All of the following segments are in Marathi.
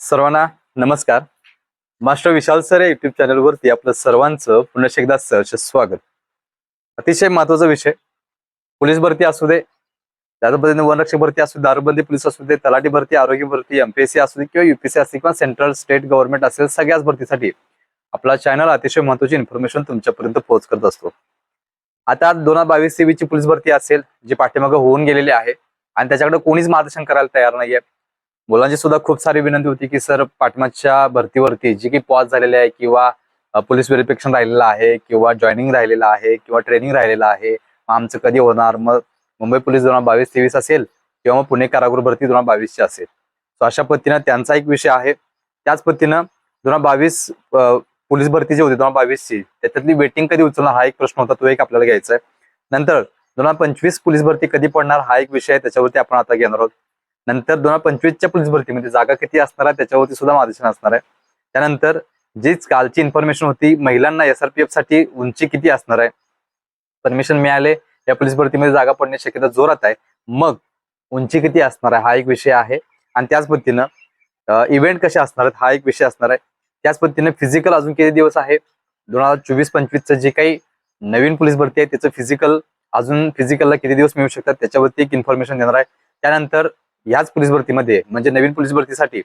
सर्वांना नमस्कार. मास्टर विशाल सर युट्यूब चॅनलवरती आपलं सर्वांचं पुन्हा एकदा सहर्ष स्वागत. अतिशय महत्त्वाचा विषय. पोलीस भरती असू दे त्याचबद्दल वनरक्षक भरती असू दे दारूबंदी पोलीस असू दे तलाठी भरती आरोग्य भरती एमपीएससी असू दे किंवा युपीएससी असू किंवा सेंट्रल स्टेट गव्हर्नमेंट असेल सगळ्याच भरतीसाठी आपला चॅनल अतिशय महत्वाची इन्फॉर्मेशन तुमच्यापर्यंत पोहोच करत असतो. आता दोन हजार बावीस ची पोलीस भरती असेल जी पाठीमागं होऊन गेलेली आहे आणि त्याच्याकडे कोणीच मार्गदर्शन करायला तयार नाहीये. मुलांची सुद्धा खूप सारी विनंती होती की सर पाठमागच्या भरतीवरती जी की पॉज झालेली आहे किंवा पोलीस व्हेरिफिकेशन राहिलेलं आहे किंवा जॉईनिंग राहिलेलं आहे किंवा ट्रेनिंग राहिलेलं आहे मग आमचं कधी होणार? मग मुंबई पोलीस दोन हजार बावीस तेवीस असेल किंवा मग पुणे कारागृह भरती दोन हजार बावीसची असेल. सो अशा पद्धतीनं त्यांचा एक विषय आहे. त्याच पद्धतीनं दोन हजार बावीस पोलीस भरती जी होती दोन हजार बावीसची त्याच्यातली वेटिंग कधी उचलणार हा एक प्रश्न होता तो एक आपल्याला घ्यायचा आहे. नंतर दोन हजार पंचवीस पोलीस भरती कधी पडणार हा एक विषय आहे त्याच्यावरती आपण आता घेणार आहोत. नंतर दोन हजार पंचवीसच्या पोलीस भरतीमध्ये म्हणजे जागा किती असणार आहे त्याच्यावरती सुद्धा मार्गदर्शन असणार आहे. त्यानंतर जी कालची इन्फॉर्मेशन होती महिलांना एसआरपीएफसाठी उंची किती असणार आहे? परमिशन मिळाले या पोलीस भरतीमध्ये जागा पडण्याची शक्यता जोरात आहे. मग उंची किती असणार आहे हा एक विषय आहे. आणि त्याच पद्धतीनं इव्हेंट कसे असणार आहेत हा एक विषय असणार आहे. त्याच पद्धतीने फिजिकल अजून किती दिवस आहे? दोन हजार चोवीस पंचवीसचं जे काही नवीन पोलीस भरती आहे त्याचं फिजिकल अजून फिजिकलला किती दिवस मिळू शकतात त्याच्यावरती एक इन्फॉर्मेशन देणार आहे. त्यानंतर याच पोलीस भरतीमध्ये म्हणजे नवीन पोलीस भरतीसाठी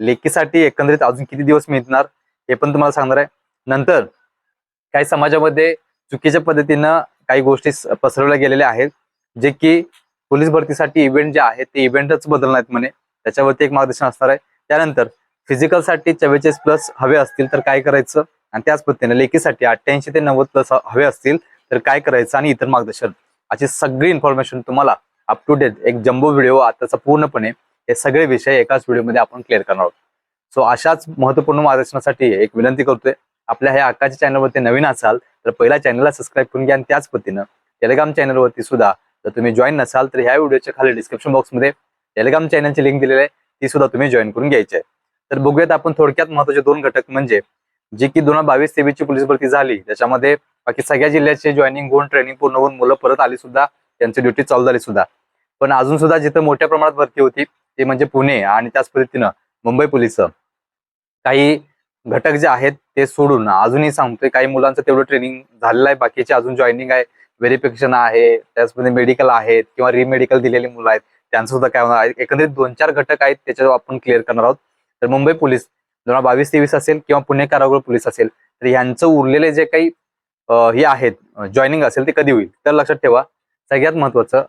लेखीसाठी एकंदरीत अजून किती दिवस मिळणार हे पण तुम्हाला सांगणार आहे. नंतर काही समाजामध्ये चुकीच्या पद्धतीनं काही गोष्टी पसरवल्या गेलेल्या आहेत जे की पोलीस भरतीसाठी इव्हेंट जे आहेत ते इव्हेंटच बदलणार आहेत म्हणे. त्याच्यावरती एक मार्गदर्शन असणार आहे. त्यानंतर फिजिकलसाठी चव्वेचाळीस प्लस हवे असतील तर काय करायचं? आणि त्याच पद्धतीने लेखीसाठी अठ्ठ्याऐंशी ते नव्वद प्लस हवे असतील तर काय करायचं? आणि इतर मार्गदर्शन. अशी सगळी इन्फॉर्मेशन तुम्हाला अप टू डेट एक जम्बो व्हिडिओ आताचा पूर्णपणे हे सगळे विषय एकाच व्हिडिओमध्ये आपण क्लिअर करणार आहोत. सो अशाच महत्त्वपूर्ण मार्गदर्शनासाठी एक विनंती करतोय आपल्या ह्या आकाच्या चॅनलवरती नवीन असाल तर पहिल्या चॅनलला सबस्क्राईब करून घ्या आणि त्याच पद्धतीनं टेलिग्राम चॅनलवरती सुद्धा जर तुम्ही जॉईन नसाल तर ह्या व्हिडिओच्या खाली डिस्क्रिप्शन बॉक्समध्ये टेलिग्राम चॅनलची लिंक दिलेली आहे ती सुद्धा तुम्ही जॉईन करून घ्यायची आहे. तर बघूयात आपण थोडक्यात महत्त्वाचे दोन घटक म्हणजे जी की दोन हजार बावीस तेवीसची पोलीस भरती झाली त्याच्यामध्ये बाकी सगळ्या जिल्ह्याचे जॉईनिंग होऊन ट्रेनिंग पूर्ण होऊन मुलं परत आली सुद्धा त्यांची ड्युटी चालू झाली सुद्धा. पण अजून सुद्धा जिथं मोठ्या प्रमाणात भरती होती ते म्हणजे पुणे आणि त्याच पद्धतीनं मुंबई पोलीस काही घटक जे आहेत ते सोडून अजूनही सांगतोय काही मुलांचं तेवढं ट्रेनिंग झालेलं आहे बाकीचे अजून जॉईनिंग आहे. व्हेरिफिकेशन आहे त्याचमध्ये मेडिकल आहेत किंवा रिमेडिकल दिलेली मुलं आहेत त्यांचं सुद्धा काय होणार एकंदरीत दोन चार घटक आहेत त्याच्यावर आपण क्लिअर करणार आहोत. तर मुंबई पोलीस दोन हजार बावीस तेवीस असेल किंवा पुणे कारागृह पोलीस असेल तर ह्यांचं उरलेले जे काही हे आहेत जॉईनिंग असेल ते कधी होईल? तर लक्षात ठेवा सगळ्यात महत्वाचं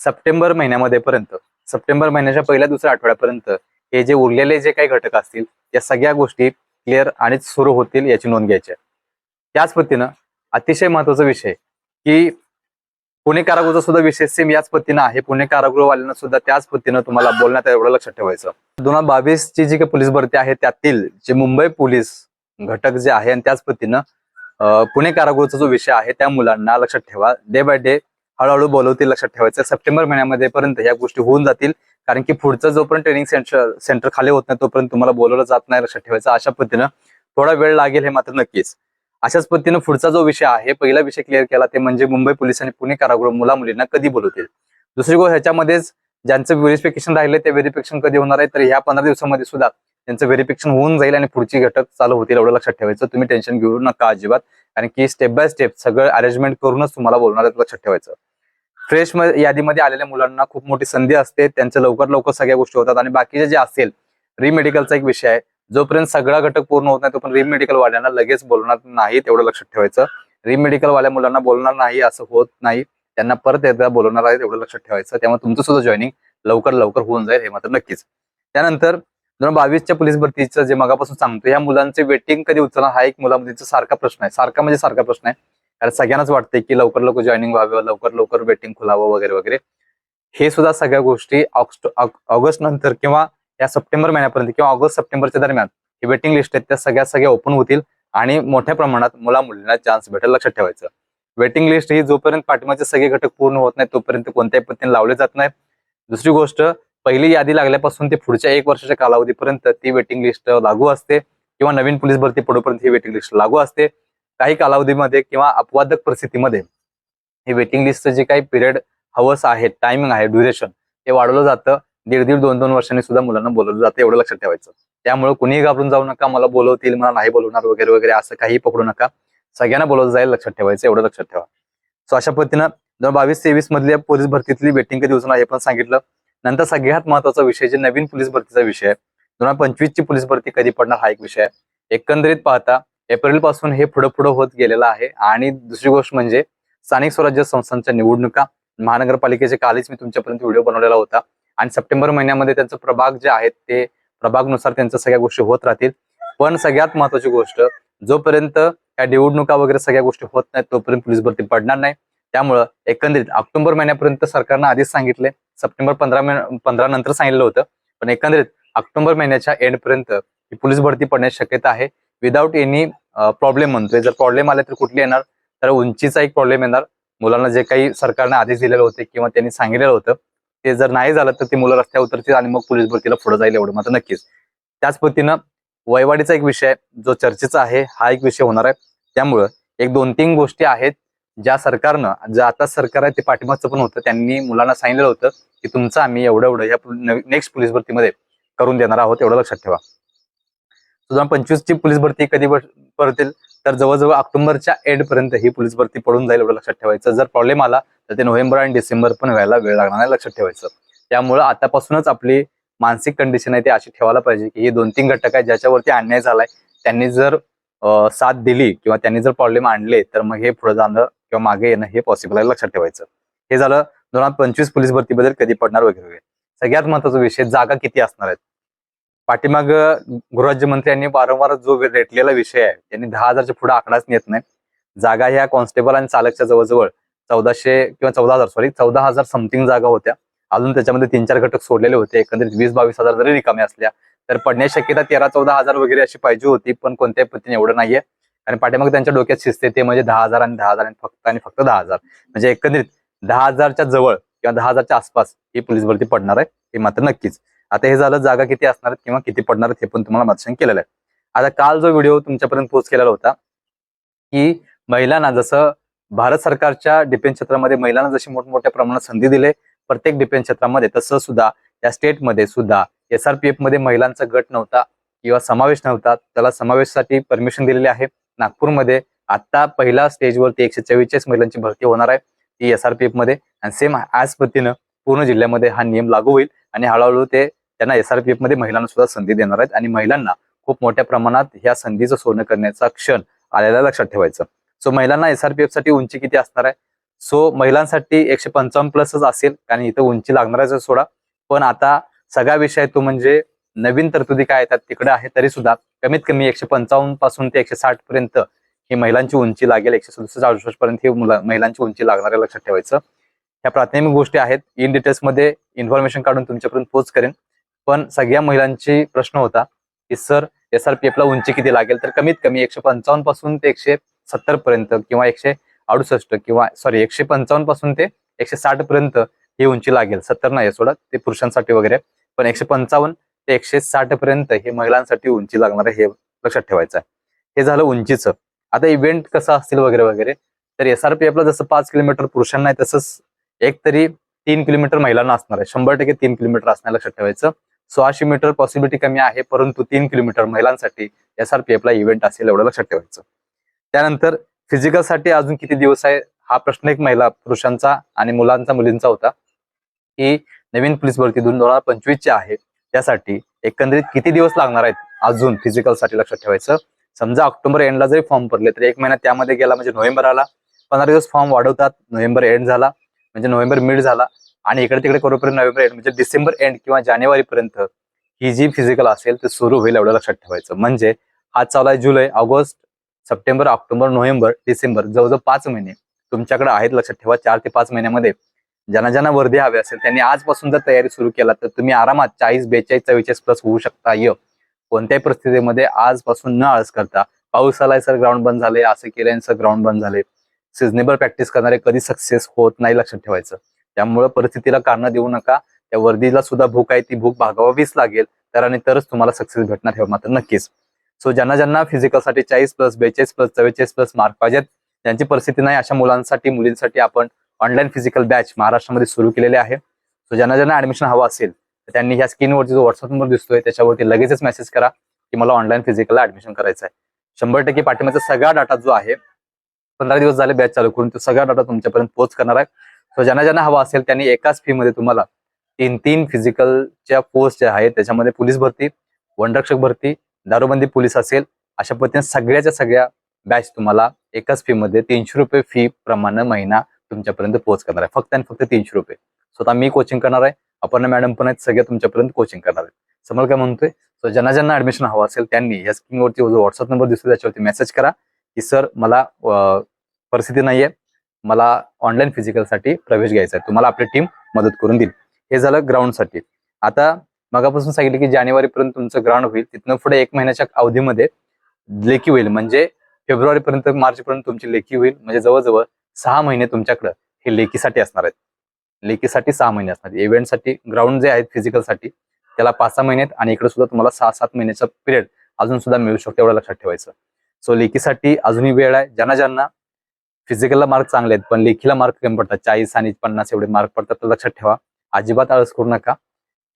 सप्टेंबर महिन्यामध्ये पर्यंत सप्टेंबर महिन्याच्या पहिल्या दुसऱ्या आठवड्यापर्यंत हे जे उरलेले जे काही घटक असतील या सगळ्या गोष्टी क्लिअर आणि सुरू होतील याची नोंद घ्यायची आहे. त्याच पद्धतीनं अतिशय महत्त्वाचा विषय की पुणे कारागृहाचा सुद्धा विशेष सेम याच पद्धतीनं आहे. पुणे कारागृहवाल्यांना सुद्धा त्याच पद्धतीनं तुम्हाला बोलण्यात एवढं लक्षात ठेवायचं. दोन हजार बावीस ची जी काही पोलीस भरती आहे त्यातील जे मुंबई पोलीस घटक जे आहे आणि त्याच पद्धतीनं पुणे कारागृहचा जो विषय आहे त्या मुलांना लक्षात ठेवा. डे बाय डे हळूहळू बोलवतील लक्षात ठेवायचं. सप्टेंबर महिन्यामध्ये पर्यंत या गोष्टी होऊन जातील. कारण की पुढचं जोपर्यंत ट्रेनिंग सेंटर सेंटर खाली होत नाही तोपर्यंत तुम्हाला बोलवलं जात नाही लक्षात ठेवायचं. अशा पद्धतीनं थोडा वेळ लागेल हे मात्र नक्कीच. अशाच पद्धतीनं पुढचा जो विषय आहे पहिला विषय क्लिअर केला ते म्हणजे मुंबई पोलीस आणि पुणे कारागृह मुला मुलींना कधी बोलवतील? दुसरी गोष्ट ह्याच्यामध्येच ज्यांचं व्हेरिफिकेशन राहिले ते व्हेरिफिकेशन कधी होणार आहे? तर ह्या पंधरा दिवसामध्ये सुद्धा त्यांचं व्हेरिफिकेशन होऊन जाईल आणि पुढची घटक चालू होतील एवढं लक्षात ठेवायचं. तुम्ही टेन्शन घेऊ नका अजिबात. कारण की स्टेप बाय स्टेप सगळं अरेंजमेंट करूनच तुम्हाला बोलणार आहे लक्षात ठेवायचं. फ्रेश यादीमध्ये आलेल्या मुलांना खूप मोठी संधी असते. त्यांच्या लवकर लवकर सगळ्या गोष्टी होतात. आणि बाकीचे जे असेल रिमेडिकलचा एक विषय आहे. जोपर्यंत सगळा घटक पूर्ण होत नाही तोपर्यंत रिमेडिकल वाल्यांना लगेच बोलणार नाही तेवढं लक्षात ठेवायचं. रिमेडिकल वाल्या मुलांना बोलणार नाही असं होत नाही. त्यांना परत एकदा बोलवणार आहे तेवढं लक्षात ठेवायचं. त्यामुळे तुमचं सुद्धा जॉईनिंग लवकर लवकर होऊन जाईल हे मात्र नक्कीच. त्यानंतर बावीसच्या पोलीस भरतीचं जे मगापासून सांगतो या मुलांचे वेटिंग कधी उचलणार हा एक मुलामुलीचा सारखा प्रश्न आहे. सारखा म्हणजे सारखा प्रश्न आहे. कारण सगळ्यांनाच वाटतंय की लवकर लवकर जॉईनिंग व्हावं लवकर लवकर वेटिंग खुलावं वगैरे वगैरे. हे सुद्धा सगळ्या गोष्टी ऑक्स्ट- ऑगस्ट नंतर किंवा या सप्टेंबर महिन्यापर्यंत किंवा ऑगस्ट सप्टेंबरच्या दरम्यान ही वेटिंग लिस्ट आहेत त्या सगळ्या सगळ्या ओपन होतील आणि मोठ्या प्रमाणात मुला मुलींना चान्स भेटेल लक्षात ठेवायचं. वेटिंग लिस्ट ही जोपर्यंत पाठिंबाचे सगळे घटक पूर्ण होत नाही तोपर्यंत कोणत्याही पद्धतीने लावले जात नाही दुसरी गोष्ट पहिली यादी लागल्यापासून ते पुढच्या एक वर्षाच्या कालावधीपर्यंत ती वेटिंग लिस्ट लागू असते किंवा नवीन पोलीस भरती पडूपर्यंत ही वेटिंग लिस्ट लागू असते. काही कालावधीमध्ये किंवा अपवादक परिस्थितीमध्ये हे वेटिंग लिस्टचं जे काही पिरियड हवस आहे टायमिंग आहे ड्युरेशन ते वाढवलं जातं. दीड दीड दोन दोन वर्षांनी सुद्धा मुलांना बोलवलं जातं एवढं लक्षात ठेवायचं. त्यामुळे कुणीही घाबरून जाऊ नका मला बोलवतील मला नाही बोलवणार वगैरे वगैरे असं काही पकडू नका. सगळ्यांना बोलवलं जाईल लक्षात ठेवायचं एवढं लक्षात ठेवा. सो अशा पद्धतीनं दोन बावीस तेवीस मधल्या पोलीस भरतीतली वेटिंग कधी दिवसाला हे पण सांगितलं. नंतर सगळ्यात महत्त्वाचा विषय जे नवीन पोलीस भरतीचा विषय आहे दोन हजार पंचवीस ची पोलीस भरती कधी पडणार हा एक विषय आहे. एकंदरीत पाहता एप्रिलपासून हे पुढं पुढे होत गेलेलं आहे. आणि दुसरी गोष्ट म्हणजे स्थानिक स्वराज्य संस्थांच्या निवडणुका महानगरपालिकेचे कालच मी तुमच्यापर्यंत व्हिडिओ बनवलेला होता. आणि सप्टेंबर महिन्यामध्ये त्यांचं प्रभाग जे आहेत ते प्रभागनुसार त्यांच्या सगळ्या गोष्टी होत राहतील. पण सगळ्यात महत्वाची गोष्ट जोपर्यंत या निवडणुका वगैरे सगळ्या गोष्टी होत नाहीत तोपर्यंत पोलीस भरती पडणार नाही. त्यामुळं एकंदरीत ऑक्टोबर महिन्यापर्यंत सरकारनं आधीच सांगितले सप्टेंबर पंधरा पंधरा नंतर सांगितलं होतं. पण एकंदरीत ऑक्टोबर महिन्याच्या एंडपर्यंत ही पोलीस भरती पडण्याची शक्यता आहे. विदाऊट एनी प्रॉब्लेम म्हणतोय. जर प्रॉब्लेम आले तर कुठली येणार? तर उंचीचा एक प्रॉब्लेम येणार. मुलांना जे काही सरकारने आदेश दिलेले होते किंवा त्यांनी सांगितलेलं होतं ते जर नाही झालं तर ती मुलं रस्त्यावर उतरतील आणि मग पोलीस भरतीला पुढे जाईल एवढं मात्र नक्कीच. त्याच पद्धतीनं वयवाडीचा एक विषय जो चर्चेचा आहे हा एक विषय होणार आहे. त्यामुळं एक दोन तीन गोष्टी आहेत ज्या सरकारनं जे आता सरकार आहे ते पाठिंबाचं पण होतं त्यांनी मुलांना सांगितलं होतं की तुमचं आम्ही एवढं एवढं या नेक्स्ट पोलीस भरतीमध्ये करून देणार आहोत एवढं लक्षात ठेवा. दोन पंचवीसची पंचवीस ची पोलीस भरती कधी बर- पडतील तर जवळजवळ ऑक्टोबरच्या एंड पर्यंत ही पोलीस भरती पडून जाईल एवढं लक्षात ठेवायचं. जर प्रॉब्लेम आला तर ते नोव्हेंबर आणि डिसेंबर पण व्हायला वेळ लागणार नाही लक्षात ठेवायचं. त्यामुळं आतापासूनच आपली मानसिक कंडिशन आहे ती अशी ठेवायला पाहिजे की हे दोन तीन घटक आहेत ज्याच्यावरती अन्याय झालाय त्यांनी जर साथ दिली किंवा त्यांनी जर प्रॉब्लेम आणले तर मग हे पुढे जाणं किंवा मागे येणं हे पॉसिबल आहे लक्षात ठेवायचं. हे झालं दोन हजार पंचवीस पोलीस भरतीबद्दल कधी पडणार वगैरे. वगैरे सगळ्यात महत्त्वाचा विषय जागा किती असणार आहेत? पाठीमाग गृहराज्यमंत्र्यांनी वारंवार जो रेटलेला विषय आहे त्यांनी दहा हजारच्या पुढे आकडाच नेत नाही जागा ह्या कॉन्स्टेबल आणि चालकच्या जवळजवळ चौदाशे किंवा चौदा हजार सॉरी चौदा हजार समथिंग जागा होत्या. अजून त्याच्यामध्ये तीन चार घटक सोडलेले होते एकंदरीत वीस बावीस हजार जरी रिकामे असल्या तर पडण्याची शक्यता तेरा चौदा हजार वगैरे अशी पाहिजे होती पण कोणत्याही पद्धतीने एवढं नाहीये. आणि पाठीमाग त्यांच्या डोक्यात शिजते ते म्हणजे दहा हजार आणि दहा हजार आणि फक्त आणि फक्त दहा हजार. म्हणजे एकंदरीत दहा हजारच्या जवळ किंवा दहा हजारच्या आसपास ही पोलीस भरती पडणार आहे हे मात्र नक्कीच. आता हे झालं जागा किती असणार आहेत किंवा किती पडणार आहेत हे पण तुम्हाला मतदान केलेलं आहे. आता काल जो व्हिडिओ तुमच्यापर्यंत पोस्ट केलेला होता की महिलांना जसं भारत सरकारच्या डिफेन्स क्षेत्रामध्ये महिलांना जशी मोठमोठ्या प्रमाणात संधी दिले प्रत्येक डिफेन्स क्षेत्रामध्ये तसं सुद्धा या स्टेटमध्ये सुद्धा एसआरपीएफमध्ये महिलांचा गट नव्हता किंवा समावेश नव्हता त्याला समावेशासाठी परमिशन दिलेली आहे. नागपूरमध्ये आता पहिल्या स्टेजवरती एकशे चव्वेचाळीस महिलांची भरती होणार आहे ती एसआरपीएफमध्ये आणि सेम आज पद्धतीनं पूर्ण जिल्ह्यामध्ये हा नियम लागू होईल आणि हळूहळू ते त्यांना एसआरपीएफमध्ये महिलांना सुद्धा संधी देणार आहेत आणि महिलांना खूप मोठ्या प्रमाणात ह्या संधीचं सोनं करण्याचा क्षण आलेला लक्षात ठेवायचं. सो महिलांना एसआरपीएफसाठी उंची किती असणार आहे? सो महिलांसाठी एकशे पंचावन्न प्लसच असेल कारण इथं उंची लागणारच आहे सोडा. पण आता सगळा विषय तो म्हणजे नवीन तरतुदी काय येतात तिकडे आहे तरी सुद्धा कमीत कमी एकशे पंचावन्नपासून ते एकशे साठ पर्यंत ही महिलांची उंची लागेल एकशे सदुसष्ट अडुसष्ट पर्यंत ही महिलांची उंची लागणार आहे लक्षात ठेवायचं. ह्या प्राथमिक गोष्टी आहेत. इन डिटेल्समध्ये इन्फॉर्मेशन काढून तुमच्यापर्यंत पोच करेन. पण सगळ्या महिलांची प्रश्न होता की सर एस आर पी ला उंची किती लागेल? तर कमीत कमी एकशे पंचावन्नपासून ते एकशे सत्तर पर्यंत किंवा एकशे अडुसष्ट किंवा सॉरी एकशे पंचावन्नपासून ते एकशे साठ पर्यंत ही उंची लागेल. सत्तर नाही सोडा. ते पुरुषांसाठी वगैरे. पण एकशे पंचावन्न ते एकशे साठ पर्यंत हे महिलांसाठी उंची लागणार आहे हे लक्षात ठेवायचं आहे. हे झालं उंचीचं. आता इव्हेंट कसं असतील वगैरे वगैरे तर एसआरपीएफला जसं पाच किलोमीटर पुरुषांना आहे तसंच एक तरी तीन किलोमीटर महिलांना असणार आहे. शंभर टक्के तीन किलोमीटर असणार लक्षात ठेवायचं. सोळाशे मीटर पॉसिबिलिटी कमी आहे परंतु तीन किलोमीटर महिलांसाठी एसआरपीएफला इव्हेंट असेल एवढं लक्षात ठेवायचं. त्यानंतर फिजिकलसाठी अजून किती दिवस आहे हा प्रश्न एक महिला पुरुषांचा आणि मुलांचा मुलींचा होता. की नवीन पोलीस भरती दोन हजार पंचवीसची आहे त्यासाठी एकंदरीत किती दिवस लागणार आहेत अजून फिजिकलसाठी लक्षात ठेवायचं? समजा ऑक्टोबर एंडला जरी फॉर्म भरले तर एक महिना त्यामध्ये गेला म्हणजे नोव्हेंबर आला पंधरा दिवस फॉर्म वाढवतात नोव्हेंबर एंड झाला म्हणजे नोव्हेंबर मिड झाला आणि इकडे तिकडे करूपर्यंत नोव्हेंबर एंड म्हणजे डिसेंबर एंड किंवा जानेवारीपर्यंत ही जी फिजिकल असेल ते सुरू होईल एवढं लक्षात ठेवायचं. म्हणजे हा चालू आहे जुलै August September October November December जवळजवळ पाच महिने तुमच्याकडे आहेत लक्षात ठेवा चार ते पाच महिन्यामध्ये. ज्यांना ज्यांना वर्दी हवे असेल त्यांनी आजपासून जर तयारी सुरू केला तर तुम्ही आरामात चाळीस बेचाळीस चव्वेचाळीस प्लस होऊ शकता. य. कोणत्याही परिस्थितीमध्ये आजपासून न आळस करता. पाऊस आलाय सर ग्राउंड बंद झाले असं केलंय सर ग्राउंड बंद झाले. सिजनेबल प्रॅक्टिस करणारे कधी सक्सेस होत नाही लक्षात ठेवायचं. त्यामुळे परिस्थितीला कारण देऊ नका. त्या वर्दीला सुद्धा भूक आहे ती भूक भागवावीच लागेल. तर आणि तरच तुम्हाला सक्सेस भेटणार हे मात्र नक्कीच. सो ज्यांना ज्यांना फिजिकलसाठी चाळीस प्लस बेचाळीस प्लस चव्वेचाळीस प्लस मार्क पाहिजेत त्यांची परिस्थिती नाही अशा मुलांसाठी मुलींसाठी आपण ऑनलाईन फिजिकल बॅच महाराष्ट्रामध्ये सुरू केलेले आहे. सो ज्यांना ज्यांना ऍडमिशन हवं असेल तर त्यांनी ह्या स्क्रीनवरती जो व्हॉट्सअप नंबर दिसतोय त्याच्यावरती लगेचच मेसेज करा की मला ऑनलाईन फिजिकलला ऍडमिशन करायचं आहे. शंभर टक्के पाठिंबाचा सगळा डाटा जो आहे पंधरा दिवस झाले बॅच चालू करून तो सगळा डाटा तुमच्यापर्यंत पोहोच करणार आहे. सो ज्यांना ज्यांना हवा असेल त्यांनी एकाच फीमध्ये तुम्हाला तीन तीन फिजिकलच्या पोस्ट ज्या आहेत त्याच्यामध्ये पोलीस भरती वनरक्षक भरती दारूबंदी पोलीस असेल अशा पद्धतीने सगळ्याच्या सगळ्या बॅच तुम्हाला एकाच फीमध्ये तीनशे रुपये फी प्रमाणे महिना तुमच्यापर्यंत पोहोच करणार आहे. फक्त आणि फक्त तीनशे रुपये. स्वतः मी कोचिंग करणार आहे. अपर्णा मॅडम पण आहेत सगळे तुमच्यापर्यंत कोचिंग करणार आहेत. समोर काय म्हणतोय? सो ज्यांना ज्यांना ऍडमिशन हवं असेल त्यांनी या स्क्रीनवरती जो व्हॉट्सअप नंबर दिसतो त्याच्यावरती मेसेज करा की सर मला परिस्थिती नाहीये. मला ऑनलाईन फिजिकलसाठी प्रवेश घ्यायचा आहे. तुम्हाला आपली टीम मदत करून देईल. हे झालं ग्राउंडसाठी आता मगापासून सांगितलं की जानेवारीपर्यंत तुमचं ग्राउंड होईल. तिथनं पुढे एक महिन्याच्या अवधीमध्ये लेखी होईल. म्हणजे फेब्रुवारीपर्यंत मार्चपर्यंत तुमची लेखी होईल. म्हणजे जवळजवळ सहा महिने तुमच्याकडं हे लेखीसाठी असणार आहेत. लेखीसाठी सहा महिने असणार. आहेत इव्हेंटसाठी ग्राउंड जे आहेत फिजिकलसाठी त्याला पाच सहा महिन्यात आणि इकडे सुद्धा तुम्हाला सहा सात महिन्याचा पिरियड अजून सुद्धा मिळू शकतो एवढं लक्षात ठेवायचं. सो लेखीसाठी अजूनही वेळ आहे. ज्यांना ज्यांना फिजिकलला मार्क चांगले आहेत पण लेखीला मार्क कमी पडतात. चाळीस आणि पन्नास एवढे मार्क पडतात तर लक्षात ठेवा. अजिबात आळस करू नका.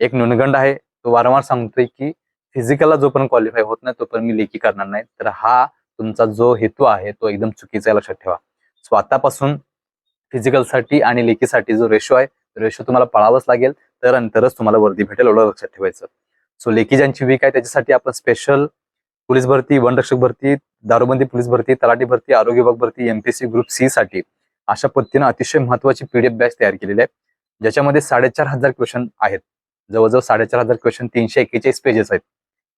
एक न्यूनगंड आहे. तो वारंवार सांगतोय की फिजिकलला जोपर्यंत क्वालिफाय होत नाही तोपर्यंत मी लेखी करणार नाही. तर हा तुमचा जो हेतू आहे तो एकदम चुकीचा लक्षात ठेवा. सो आतापासून फिजिकलसाठी आणि लेखीसाठी जो रेशो आहे रेशो तुम्हाला पळावाच लागेल. तर अंतरच तुम्हाला वर्दी भेटेल एवढं लक्षात ठेवायचं. सो लेखी ज्यांची वीक आहे त्याच्यासाठी आपण स्पेशल पोलीस भरती वनरक्षक भरती दारूबंदी पोलीस भरती तलाठी भरती आरोग्य विभाग भरती एमपीसी ग्रुप सी साठी अशा पद्धतीनं अतिशय महत्वाची पीडीएफ बॅच तयार केलेली आहे. ज्याच्यामध्ये साडेचार हजार क्वेश्चन आहेत. जवळजवळ साडेचार हजार क्वेश्चन तीनशे एक्केचाळीस पेजेस आहेत.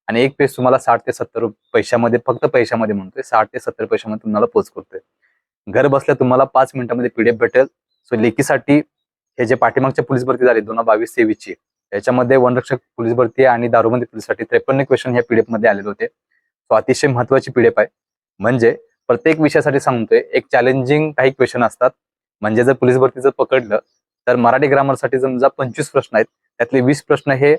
आणि एक पेज तुम्हाला साठ ते सत्तर पैशामध्ये फक्त पैशामध्ये म्हणतोय साठ ते सत्तर पैशामध्ये तुम्हाला पोच करतोय. घर बसल्या तुम्हाला पाच मिनिटांमध्ये पीडीएफ भेटेल. सो लेखीसाठी हे जे पाठीमागच्या पोलीस भरती झाली दोन हजार बावीस तेवीसची याच्यामध्ये वनरक्षक पोलीस भरती आणि दारूबंदी पोलीससाठी त्रेपन्न क्वेश्चन ह्या पीडीएफमध्ये आलेले होते. सो अतिशय महत्वाची पीडीएफ आहे. म्हणजे प्रत्येक विषयासाठी सांगतोय एक चॅलेंजिंग काही क्वेश्चन असतात. म्हणजे जर पोलीस जर पकडलं तर मराठी ग्रामरसाठी समजा पंचवीस प्रश्न आहेत त्यातले वीस प्रश्न हे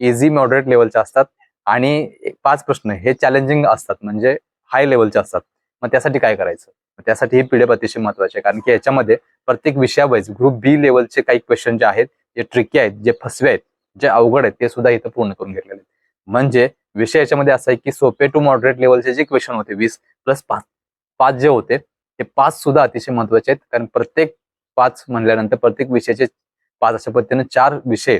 इझी मॉडरेट लेवलचे असतात आणि पाच प्रश्न हे चॅलेंजिंग असतात म्हणजे हाय लेवलचे असतात. मग त्यासाठी काय करायचं? त्यासाठी ही पीडीएफ अतिशय महत्वाची आहे. कारण की याच्यामध्ये प्रत्येक विषयावाईज ग्रुप बी लेवलचे काही क्वेश्चन जे आहेत जे ट्रिकी आहेत जे फसवे आहेत जे अवघड आहेत ते सुद्धा इथं पूर्ण करून घेतलेले आहेत. म्हणजे विषय याच्यामध्ये असा आहे की सोपे टू मॉडरेट लेवलचे जे क्वेश्चन होते वीस प्लस पाच पाच जे होते ते पाच सुद्धा अतिशय महत्त्वाचे आहेत. कारण प्रत्येक पाच म्हणल्यानंतर प्रत्येक विषयाचे पाच अशा पद्धतीने चार विषय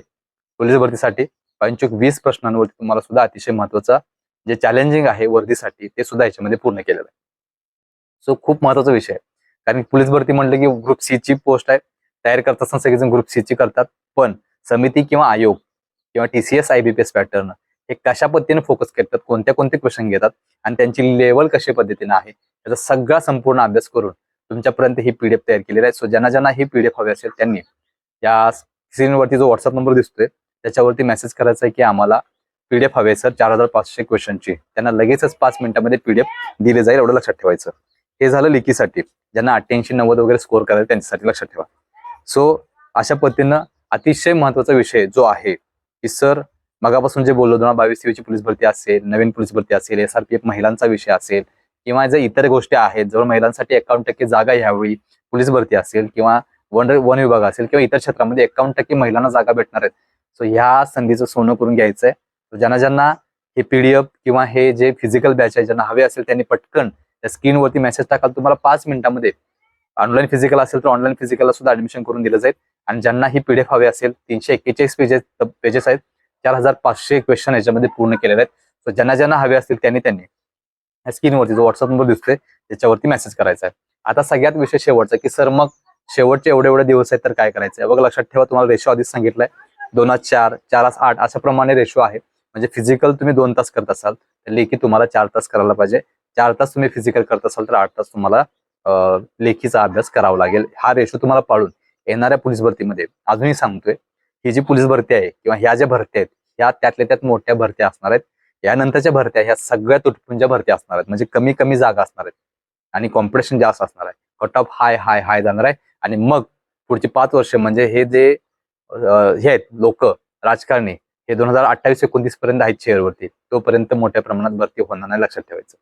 पोलीस भरतीसाठी पंचवीस वीस प्रश्नांवरती तुम्हाला सुद्धा अतिशय महत्त्वाचा जे चॅलेंजिंग आहे वर्दीसाठी ते सुद्धा याच्यामध्ये पूर्ण केलेलं आहे. सो खूप महत्त्वाचा विषय आहे. कारण पोलीस भरती म्हटलं की ग्रुप सी ची पोस्ट आहे. तयार करत असताना सगळेजण ग्रुप सी ची करतात. पण समिती किंवा आयोग किंवा टीसीएस आयबीपीएस पॅटर्न हे कशा पद्धतीने फोकस करतात कोणत्या कोणते क्वेश्चन घेतात आणि त्यांची लेवल कशा पद्धतीने आहे याचा सगळा संपूर्ण अभ्यास करून तुमच्यापर्यंत ही पीडीएफ तयार केलेली आहे. सो ज्यांना ज्यांना ही पीडीएफ हवी असेल त्यांनी या स्क्रीनवरती जो व्हॉट्सअप नंबर दिसतोय त्याच्यावरती मेसेज करायचा आहे की आम्हाला पीडीएफ हवे सर चार हजार पाचशे क्वेश्चनची त्यांना लगेचच पाच मिनिटांमध्ये पीडीएफ दिले जाईल एवढं लक्षात ठेवायचं. हे झालं लिखीसाठी ज्यांना अठ्ठ्याऐंशी नव्वद वगैरे स्कोर करायला त्यांच्यासाठी लक्षात ठेवा. सो अशा पद्धतीनं अतिशय महत्त्वाचा विषय जो आहे की सर मगापासून जे बोललो दोन बावीस तेवीसची पोलीस भरती असेल नवीन पोलीस भरती असेल एसआरपीएफ महिलांचा विषय असेल किंवा जर इतर गोष्टी आहेत जवळ महिलांसाठी एकावन्न टक्के जागा ह्यावेळी पोलीस भरती असेल किंवा वन वन विभाग असेल किंवा इतर क्षेत्रामध्ये एकावन्न टक्के महिलांना जागा भेटणार आहेत. सो ह्या संधीचं सोनं करून घ्यायचंय. आहे ज्यांना ज्यांना हे पीडीएफ किंवा हे जे फिजिकल बॅच आहे ज्यांना हवे असेल त्यांनी पटकन त्या स्क्रीनवरती मेसेज टाकाल तुम्हाला पाच मिनिटांमध्ये ऑनलाईन फिजिकल असेल तर ऑनलाईन फिजिकलला सुद्धा ऍडमिशन करून दिलं जाईल. आणि ज्यांना ही पीडीएफ हवे असेल तीनशे एक्केचाळीस पेजेस पेजेस आहेत चार हजार पाचशे क्वेश्चन याच्यामध्ये पूर्ण केलेले आहेत. सो ज्यांना ज्यांना हवे असतील त्यांनी त्यांनी या स्क्रीनवरती जो व्हॉट्सअप नंबर दिसतोय त्याच्यावरती मेसेज करायचा आहे. आता सगळ्यात विषय शेवटचा की सर मग शेवटचे एवढे एवढे दिवस आहेत तर काय करायचं आहे? बघ लक्षात ठेवा तुम्हाला रेशो आधीच सांगितलंय. दोन आज चार चार आज आठ अशा प्रमाणे रेशो आहे. म्हणजे फिजिकल तुम्ही दोन तास करत असाल तर लेखी तुम्हाला चार तास करायला पाहिजे. चार तास तुम्ही फिजिकल करत असाल तर आठ तास तुम्हाला लेखीचा अभ्यास करावा लागेल. हा रेशो तुम्हाला पाळून येणाऱ्या पोलीस भरतीमध्ये. अजूनही सांगतोय ही जी पोलीस भरती आहे किंवा ह्या ज्या भरत्या आहेत ह्या त्यातल्या त्यात मोठ्या भरत्या असणार आहेत. यानंतरच्या भरत्या ह्या सगळ्या तुटपुंजा भरत्या असणार आहेत. म्हणजे कमी कमी जागा असणार आहेत. आणि कॉम्पिटिशन जास्त असणार आहे. कट ऑफ हाय हाय हाय जाणार आहे. आणि मग पुढची पाच वर्ष म्हणजे हे जे हे आहेत लोक राजकारणी हे दोन हजार अठ्ठावीस एकोणतीस पर्यंत आहेत चेअरवरती तोपर्यंत मोठ्या प्रमाणात भरती होणार नाही लक्षात ठेवायचं.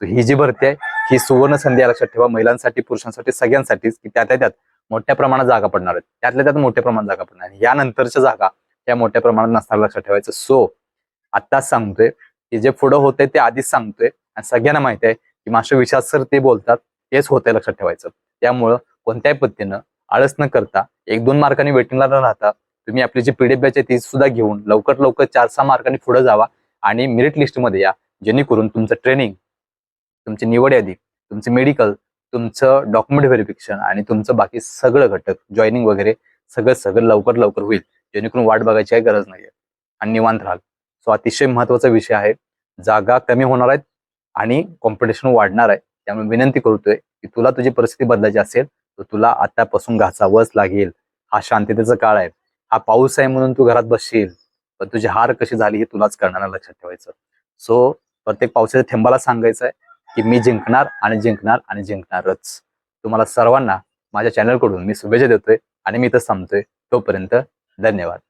सो ही जी भरती आहे ही सुवर्ण संधी आहे लक्षात ठेवा. महिलांसाठी पुरुषांसाठी सगळ्यांसाठीच की त्या त्यात मोठ्या प्रमाणात जागा पडणार आहेत. त्यातल्या त्यात मोठ्या प्रमाणात जागा पडणार आहेत. यानंतरच्या जागा या मोठ्या प्रमाणात नसणार लक्षात ठेवायचं. सो आत्ताच सांगतोय की जे पुढं होतंय ते आधीच सांगतोय. आणि सगळ्यांना माहिती आहे की मास्टर विशाल सर ते बोलतात तेच होतंय लक्षात ठेवायचं. त्यामुळं कोणत्याही पद्धतीनं आळस न करता एक दोन मार्कांनी वेटिंगला न राहता तुम्ही आपली जी पीडीएफ बॅच आहे ती सुद्धा घेऊन लवकर लवकर चार सहा मार्कांनी पुढे जावा आणि मेरिट लिस्टमध्ये या. जेणेकरून तुमचं ट्रेनिंग तुमची निवड यादी तुमचे मेडिकल तुमचं डॉक्युमेंट व्हेरिफिकेशन आणि तुमचं बाकी सगळं घटक जॉईनिंग वगैरे सगळं सगळं लवकर लवकर होईल. जेणेकरून वाट बघायची काही गरज नाहीये. आणि निवांत राहाल. सो अतिशय महत्त्वाचा विषय आहे. जागा कमी होणार आहेत आणि कॉम्पिटिशन वाढणार आहे. त्यामुळे विनंती करतोय की तुला तुझी परिस्थिती बदलायची असेल तर तुला आतापासून घासावंच लागेल. हा शांततेचा काळ आहे. हा पाऊस आहे म्हणून तू घरात बसशील पण तुझी हार कशी झाली हे तुलाच करणार लक्षात ठेवायचं. सो प्रत्येक पावसाच्या थेंबाला सांगायचं आहे की मी जिंकणार आणि जिंकणार आणि जिंकणारच. तुम्हाला सर्वांना माझ्या चॅनलकडून मी शुभेच्छा देतोय आणि मी इथं थांबतोय. तोपर्यंत धन्यवाद.